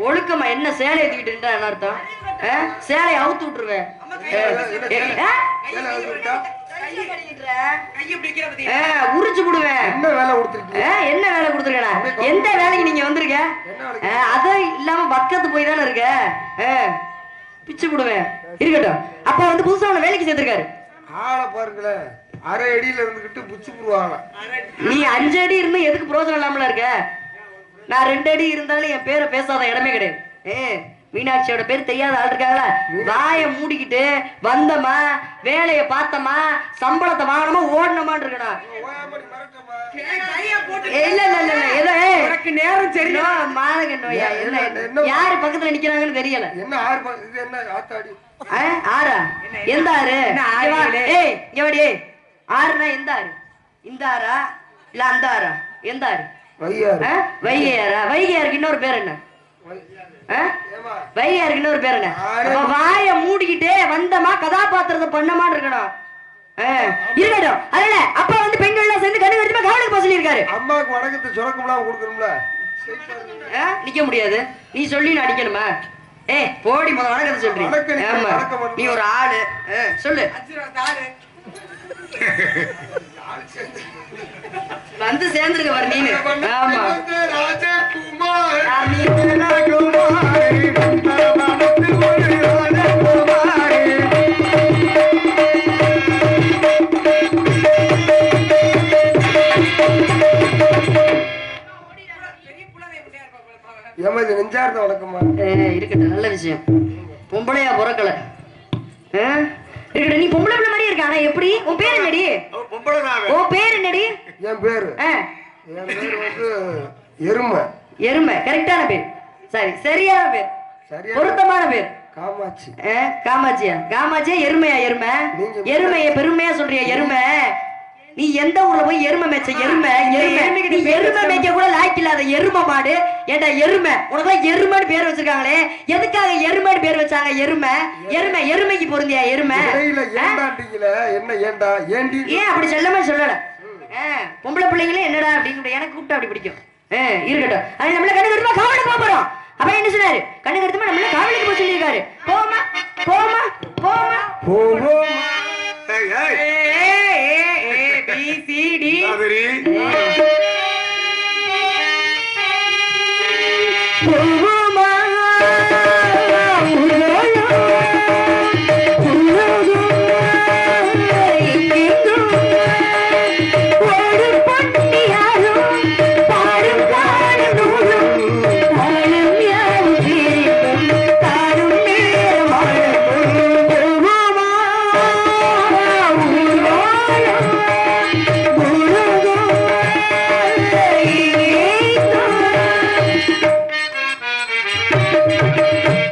ஒழுக்கமா என்ன சேலையை தூக்கிட்டு இருந்தா என்ன அர்த்தம்? சேலையை அவுத்து விட்டுருவேன். உரிச்சு விடுவேன் என்ன வேலை கொடுத்துருக்கா எந்த வேலைக்கு நீங்க வந்திருக்க? அதுவும் இல்லாம பக்கத்து போய் தானே இருக்க? ஆ, பிச்சு விடுவேன் இருக்கட்டும். அப்ப வந்து புதுசா வேலைக்கு சேர்த்திருக்காரு. ஆளை பாருங்களேன் அரை அடியில இருந்துகிட்டு புச்சு புடுவாங்க நீ அஞ்சு அடி இருந்து எதுக்கு பிரோஜனம் இல்லாமல இருக்க? நான் ரெண்டு அடி இருந்தாலும் என் பேரை பேசாத இடமே கிடையாது. ஏ மீனாட்சியோட பேர் தெரியாத ஆள் இருக்காங்களா வாயை மூடிக்கிட்டு வந்தமா வேலைய பார்த்தமா சம்பளத்தை வாங்கணுமா ஓடணுமான்னு இருக்கணும். இல்ல இல்ல இல்ல இல்ல ஏய், நேரம் நோ, மானங்க நோயா யாரு பக்கத்துல நிக்கிறாங்கன்னு தெரியல. என்ன ஆறு என்ன ஆத்தாடி? ஆறா? எந்த ஆறு? ஏய் இங்க. ஆறுனா எந்த ஆறு? இந்த ஆறா? இல்ல அந்த ஆறா? எந்த ஆறு? வைகையாரா வைகையாருக்கு இன்னொரு பேர் என்ன? வைகையாருக்கு இன்னொரு பேர் என்ன? வாய மூடிக்கிட்டே வந்தமா கதாபாத்திரத்தை பண்ணமான்னு இருக்கணும். ஆ, இருக்கட்டும் அதனால அப்ப வந்து பெண்கள் எல்லாம் சேர்ந்து கண்ணு கருத்துமா கவனிக்க போக சொல்லியிருக்காரு. அம்மாவுக்கு வணக்கத்தை சுரக்கம்லாம் கொடுக்கணும்ல? ஆ? நிக்க முடியாது. நீ சொல்லி நான் அடிக்கணுமா? ஏய் போடி முத வணக்கத்தை சொல்றீ வணக்கம் நிக்க, ஆமா. நீ ஒரு ஆளு. சொல்லு. வந்து சேர்ந்துருக்க பாரு நீனு. ஆமா. நெஞ்சார்ந்த இருக்கட்டும் நல்ல விஷயம். பொம்பளையா பிறக்கல? இருக்கட்டும் நீ பொம்பளை பிள்ளை மாதிரியே இருக்க ஆனா எப்படி? உன் பேர் என்னடி? உன் பேர் என்னடி? என் பேரு. ஆ, என் பேரு வந்து எருமை. எருமை. கரெக்டான பேர். சரி சரியான பேர். சரியா பொருத்தமான பேர். காமாட்சி. காமாட்சியா? காமாட்சியா எருமையா எருமை? எருமைய பெருமையா சொல்றியா எருமை? நீ எந்த ஊர்ல போய் எருமை மேய்ச்ச எருமை? எருமை. நீ எருமை மேய்க்க கூட லாய்க்கு இல்லாத எருமை மாடு. ஏண்டா எருமை? உனக்கு எருமைன்னு பேர் வச்சிருக்காங்களே. எதுக்காக எருமைன்னு பேர் வச்சாங்க எருமை? எருமை எருமைக்கு பொருந்தியா எருமை? என்ன ஏண்டா? ஏண்டி? ஏன் அப்படி செல்லமா சொல்லல. பொம்பளை பிள்ளைங்களே என்னடா அப்படின்னு எனக்கு கூப்பிட்டு அப்படி பிடிக்கும். இருக்கட்டும். அது நம்மள கண்ணு கருத்துமா காவலுக்கு போக போறோம். அப்ப என்ன சொன்னாரு? கண்ணு கருத்துமா நம்மள காவலுக்கு போக சொல்லியிருக்காரு. போமா போமா போமா போவோம். மாதிரி. Thank you.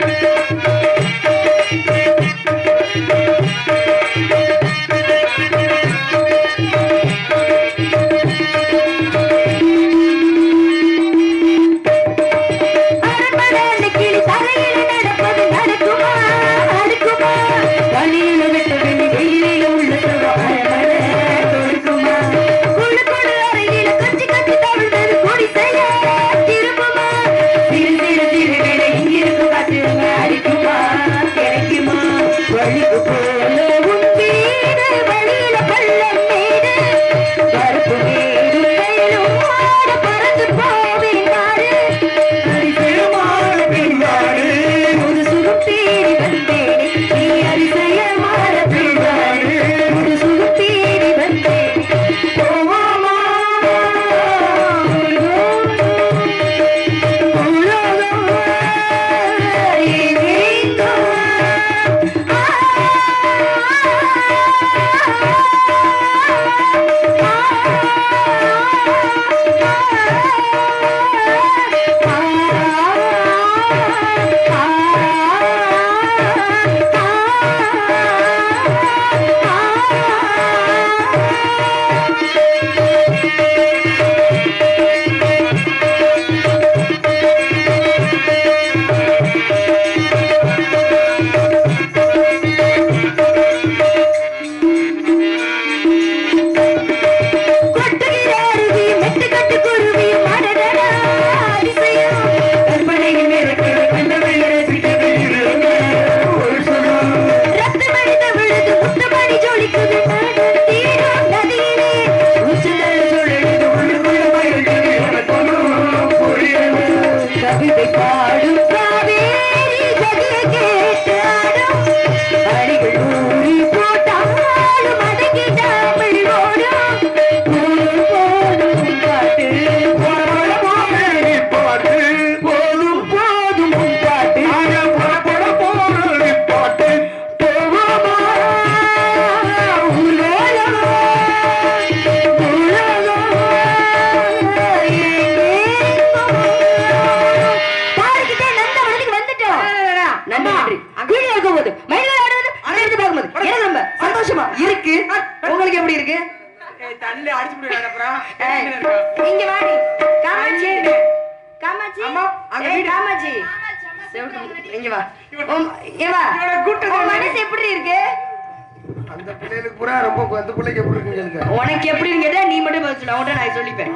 அந்த பிள்ளைக்கு எப்படி இருக்குன்னு கேளுங்க உனக்கு எப்படின்னு கேட்டா நீ மட்டும் பதில் சொல்லு. அவன்கிட்ட நான் சொல்லிப்பேன்.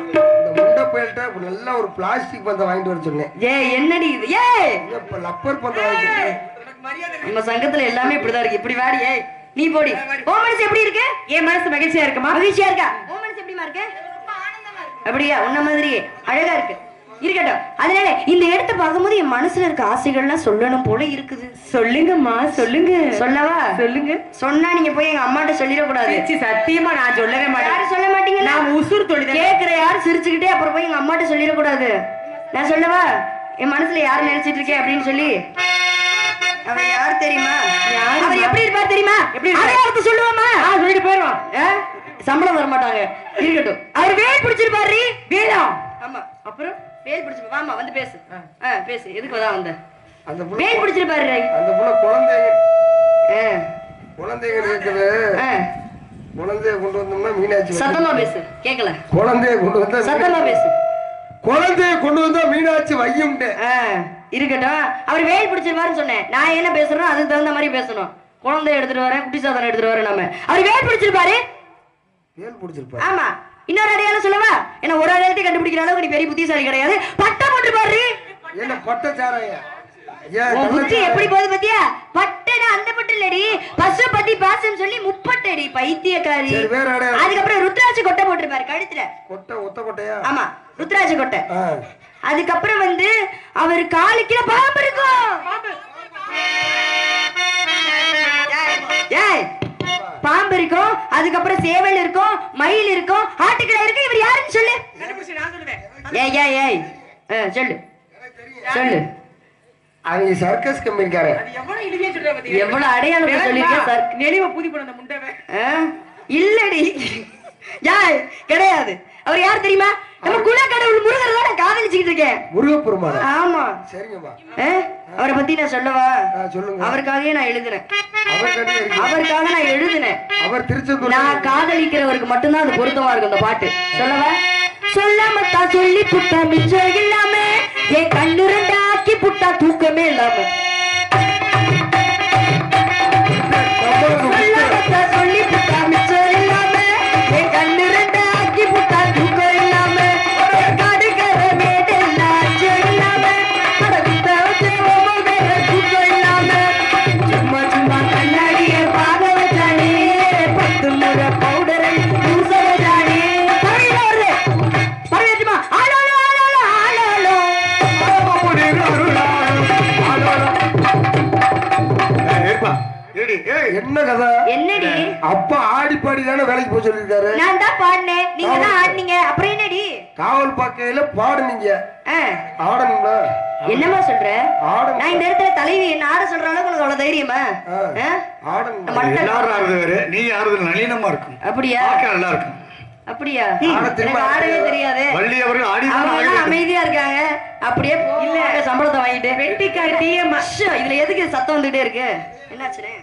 இந்த முண்டை புயல்கிட்ட நல்ல ஒரு பிளாஸ்டிக் பந்தை வாங்கிட்டு வர சொன்னேன். ஏய் என்னடி இது? இப்ப லப்பர் பந்தை வாங்கிட்டு நம்ம சங்கத்துல எல்லாமே இப்படிதான் இருக்கு. இப்படி வாடி ஏய் நீ போடி. உன் மனசு எப்படி இருக்கு? என் மனசு மகிழ்ச்சியா இருக்குமா? மகிழ்ச்சியா இருக்கா? உன் மனசு எப்படிமா இருக்கு? அப்படியா? உன்ன மாதிரி அழகா இருக்கு. இருக்கட்டும். அதனால இந்த இடத்த பார்க்கும்போது என் மனசுல இருக்க ஆசைகள்லாம் சொல்லணும் போல இருக்குது. சொல்லுங்கம்மா சொல்லுங்க. சொல்லவா? சொல்லுங்க. சொன்னா நீங்க போய் எங்க அம்மாட்ட சொல்லிடக்கூடாது. சத்தியமா நான் சொல்லவே மாட்டேன். யாரும் சொல்ல மாட்டீங்களா? நான் உசுர் தொழில் கேக்குற யாரும் சிரிச்சுக்கிட்டே அப்புறம் போய் எங்க அம்மாட்ட சொல்லிடக்கூடாது. நான் சொல்லவா? என் மனசுல யார் நினைச்சிட்டு இருக்கேன் அப்படின்னு சொல்லி. அவர் யார் தெரியுமா? அவர் எப்படி இருப்பார் தெரியுமா? எப்படி? அடையாளத்தை சொல்லுவாமா? சொல்லிட்டு போயிடும்? சம்பளம் தர மாட்டாங்க இருக்கட்டும். அவர் வேல் பிடிச்சிருப்பாரு. வேணும் ஆமா. அப்புறம்? வேல் பிடிச்சு வாமா வந்து பேசு. ஆ. பேசு. எதுக்கு தான் வந்த அந்த புள்ள வேல் பிடிச்சிருப்பாரு அந்த புள்ள குழந்தைங்க. ஆ, குழந்தைங்க இருக்குது. ஆ. குழந்தைய கொண்டு வந்தோம்னா மீனாட்சி சத்தமா பேசு. கேக்கல. குழந்தைய கொண்டு வந்தா சத்தமா பேசு. குழந்தைய கொண்டு வந்தா மீனாட்சி வையும்ட்டு ஆ, இருக்கட்டும். அவர் வேல் பிடிச்சிருப்பாருன்னு சொன்னேன். நான் என்ன பேசுறேனோ அதுக்கு தகுந்த மாதிரி பேசணும். குழந்தை எடுத்துட்டு வரேன் குட்டி சாதனம் எடுத்துட்டு வரேன் நம்ம. அவர் வேல் பிடிச்சிருப்பாரு? வேல் பிடிச்சிருப்பாரு. ஆமா. இன்னொரு அடையாளம் சொல்லவா? ஏன்னா ஒரு அடையாளத்தை கண்டுபிடிக்கிற அளவுக்கு நீ பெரிய புத்திசாலி கிடையாது. பட்டம் என்ன பட்ட சாராயா உன் புத்தி கள்ளச்சாராயம்? எப்படி போகுது பத்தியா? பட்டடா அந்த பட்டு இல்லடி. பசு பத்தி பாசம் சொல்லி முப்பட்டடி பைத்தியக்காரி. சரி, வேற அடையாளம். அதுக்கப்புறம் ருத்ராட்ச கொட்டை போட்டிருப்பாரு கழுத்துல. கொட்டை ஒத்த கொட்டையா? ஆமா ருத்ராட்ச கொட்டை. அதுக்கப்புறம் வந்து அவர் காலுக்குள்ள பாம்பு இருக்கும். ஏய் பாம்பு இருக்கும் அதுக்கப்புறம் சேவல் இருக்கும் மயில் இருக்கும் ஆட்டுக்கிடா இருக்கு இவர் யாருன்னு சொல்லு. கண்டுபிடிச்சு நான் சொல்லுவேன் ஏய் ஏய் ஏய் சொல்லு. சொல்லு. அவங்க சர்க்கஸ் எவ்வளவு அடையாளம் சொல்லிருக்கேன் சார் நெளிவ பூதி போன முண்டவை? இல்லடி. யாய் கிடையாது. அவர் யார் தெரியுமா? நம்ம குலக்கடவுள் முருகர் தான் காதலிச்சுக்கிட்டு இருக்கேன். முருகப்பெருமான? ஆமா. சரிங்கம்மா? அவரை பத்தி நான் சொல்லவா? சொல்லுங்க. அவருக்காகவே நான் எழுதினேன். அவருக்காக நான் எழுதினேன். அவர் திருச்செந்தூர் நான் காதலிக்கிறவருக்கு மட்டும்தான் அது பொருத்தமா இருக்கும் இந்த பாட்டு. சொல்லவா? சொல்லாம தான் சொல்லி புட்டா மிச்சம் இல்லாம என் கண்ணு ரெண்டு ஆக்கி புட்டா தூக்கமே இல்லாம. என்ன கதை? என்னடி? அப்பா ஆடி பாடி தானே வேலைக்கு போக சொல்லியிருக்காரு. நான் தான் பாடினேன். நீங்க தான் ஆடினீங்க. அப்புறம் என்னடி? காவல் பாக்கையில பாடுனீங்க. ஆடணும்ல? என்னம்மா சொல்ற? ஆடணும். நான் இந்த இடத்துல தலைவி என்ன ஆட சொல்ற அளவுக்கு உனக்கு அவ்வளவு தைரியமா? ஆடணும் மண்டை- எல்லாரும் ஆடுறது வேற. நீ ஆடுறது நளினமா இருக்கும். அப்படியா? பார்க்க நல்லா இருக்கும். அப்படியா? ஆடவே தெரியாது. வள்ளி அவர்கள் ஆடி அமைதியா இருக்காங்க. அப்படியே இல்ல. சம்பளத்தை வாங்கிட்டு. வெட்டிக்கார அஷ்ஷோ, இதுல எதுக்கு சத்தம் வந்துட்டே இருக்கு? என்னாச்சுனே?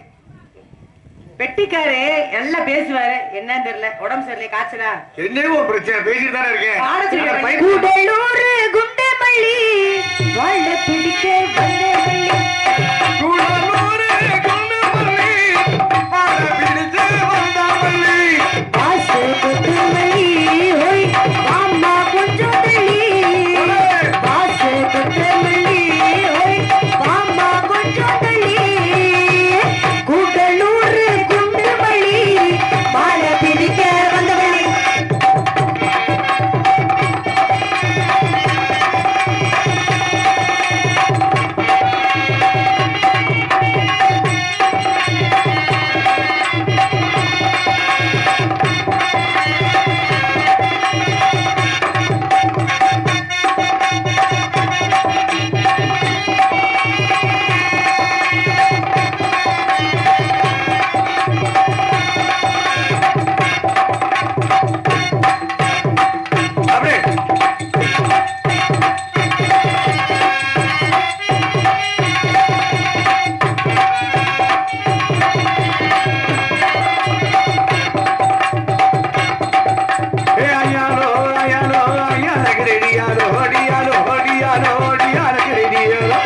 வெட்டிக்காரு நல்லா பேசுவாரு. என்னன்னு தெரியல. உடம்பு சரியில்லை காய்ச்சலா? என்னையும் ஒரு பிரச்சனை பேசிட்டு தானே இருக்கேன். ஆட சொல்லி அந்த பையன் கூடலூர் குண்டமல்லி வாழ பிடிக்க வந்த கிரடியாலோ அடியாலோ அடியாலோ அடியால கிரடியாலோ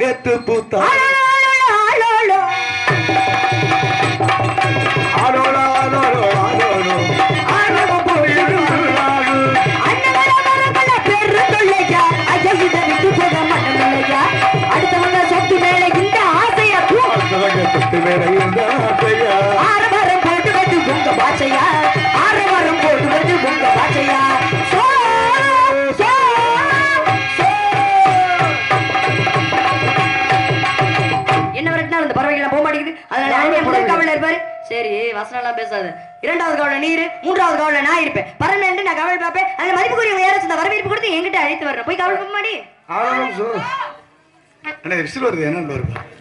நேத்து பூத்தா. அடுத்தவங்க சொத்து மேல இந்த ஆசையா சொத்து மேல இந்த ஆசையா சரி வசனம் எல்லாம் பேசாத. இரண்டாவது கவலை நீர் மூன்றாவது கவலை நான் இருப்பேன். பரவாயில்ல நான் கவலை பார்ப்பேன். அந்த மதிப்புக்குரிய யாராச்சும் இந்த வரவேற்பு கொடுத்து என்கிட்ட அழைத்து வரணும். போய் கவலை பண்ண மாடி ஆனாலும் சொல் வருது என்னன்னு வருது